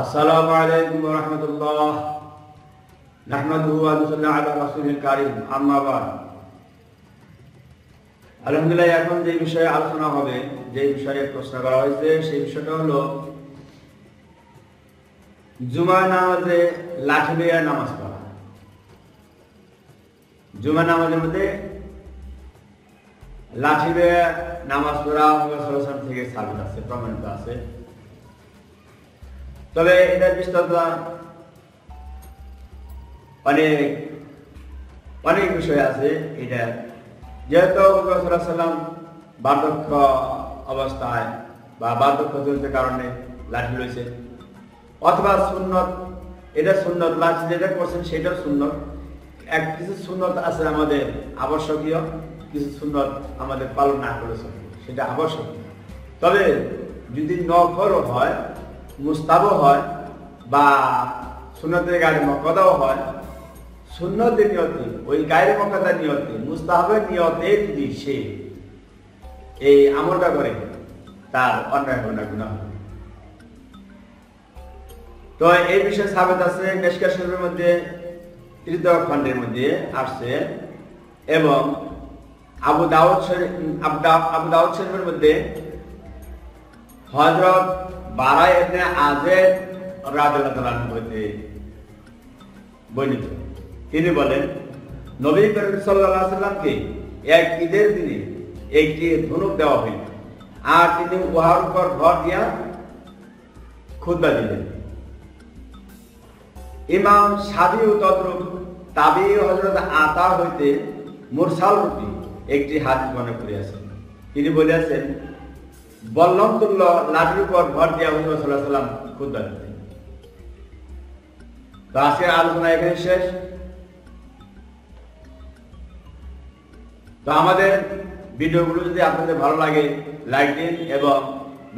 আসসালামু আলাইকুম রাহমাতুল্লাহ নাহমাদুহু ওয়া নুসাল্লি আলা রাসূলিল কারীম আম্মা বাদ আলহামদুলিল্লাহ এখন যে বিষয়ে আলোচনা হবে, যে বিষয়ে প্রশ্ন করা হয়েছে, সেই বিষয়টা হলো জুমা নামাজে লাঠি বেয়ে নামাজ পড়া। জুমা নামাজের মধ্যে লাঠি বেয়ে নামাজ পড়া সরাসর থেকে সাবিত আছে, প্রমাণিত আছে। তবে এটার বিস্তরতা অনেক অনেক বিষয় আছে এটা। যেহেতু সাল্লাম বার্ধক্য অবস্থায় বা বার্ধক্য জনিত কারণে লাঠি রয়েছে অথবা সুন্নত, এটা সুন্নত, লাঠি যেটা করছেন সেটাও সুন্নত। এক কিছু সুন্নত আছে আমাদের আবশ্যকীয়। কিছু সুন্নত আমাদের পালন না করে সেটা আবশ্যক। তবে যদি নফরও হয় মুস্তাবও হয় বা সুন্নতের গায়ে মকদাও হয়, সুন্নতের নিয়তে, ওই গায়ের মকদার নিয়তে, মুস্তাহাবের নিয়তে যদি সে এই আমলটা করে, তার অন্যায় গুণা হবে। তো এই বিষয়ে সাবেত আছে শরীফের মধ্যে তৃতীয় খণ্ডের মধ্যে আসছে এবং আবু দাউদ শরীফ আবু দাউদ শরীফের মধ্যে হজরত বারাই এমনি আজেদ রাজু হইতে বর্ণিত। তিনি বলেন, নবী করিম সাল্লামকে এক ঈদের দিনে একটি ধনুক দেওয়া হইল। আর তিনি উহার উপর ভর দিয়া খুদ্া দিলেন। ইমাম সাদি ও তদ্রুপ তাবি হজরত আতা হইতে মুরসাল রূপী একটি হাত মনে করিয়াছেন। তিনি বলিয়াছেন বল্লম তুল্য লাঠির উপর ভর দিয়া হুজুর সাল্লাহ সাল্লাম দিতেন তো আজকের আলোচনা এখানে শেষ। তো আমাদের ভিডিওগুলো যদি আপনাদের ভালো লাগে, লাইক দিন এবং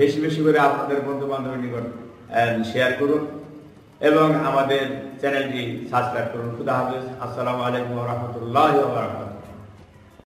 বেশি বেশি করে আপনাদের বন্ধু বান্ধবের নিকট শেয়ার করুন এবং আমাদের চ্যানেলটি সাবস্ক্রাইব করুন। খুদা হাফিজ। আসসালামু আলাইকুম রহমতুল্লাহ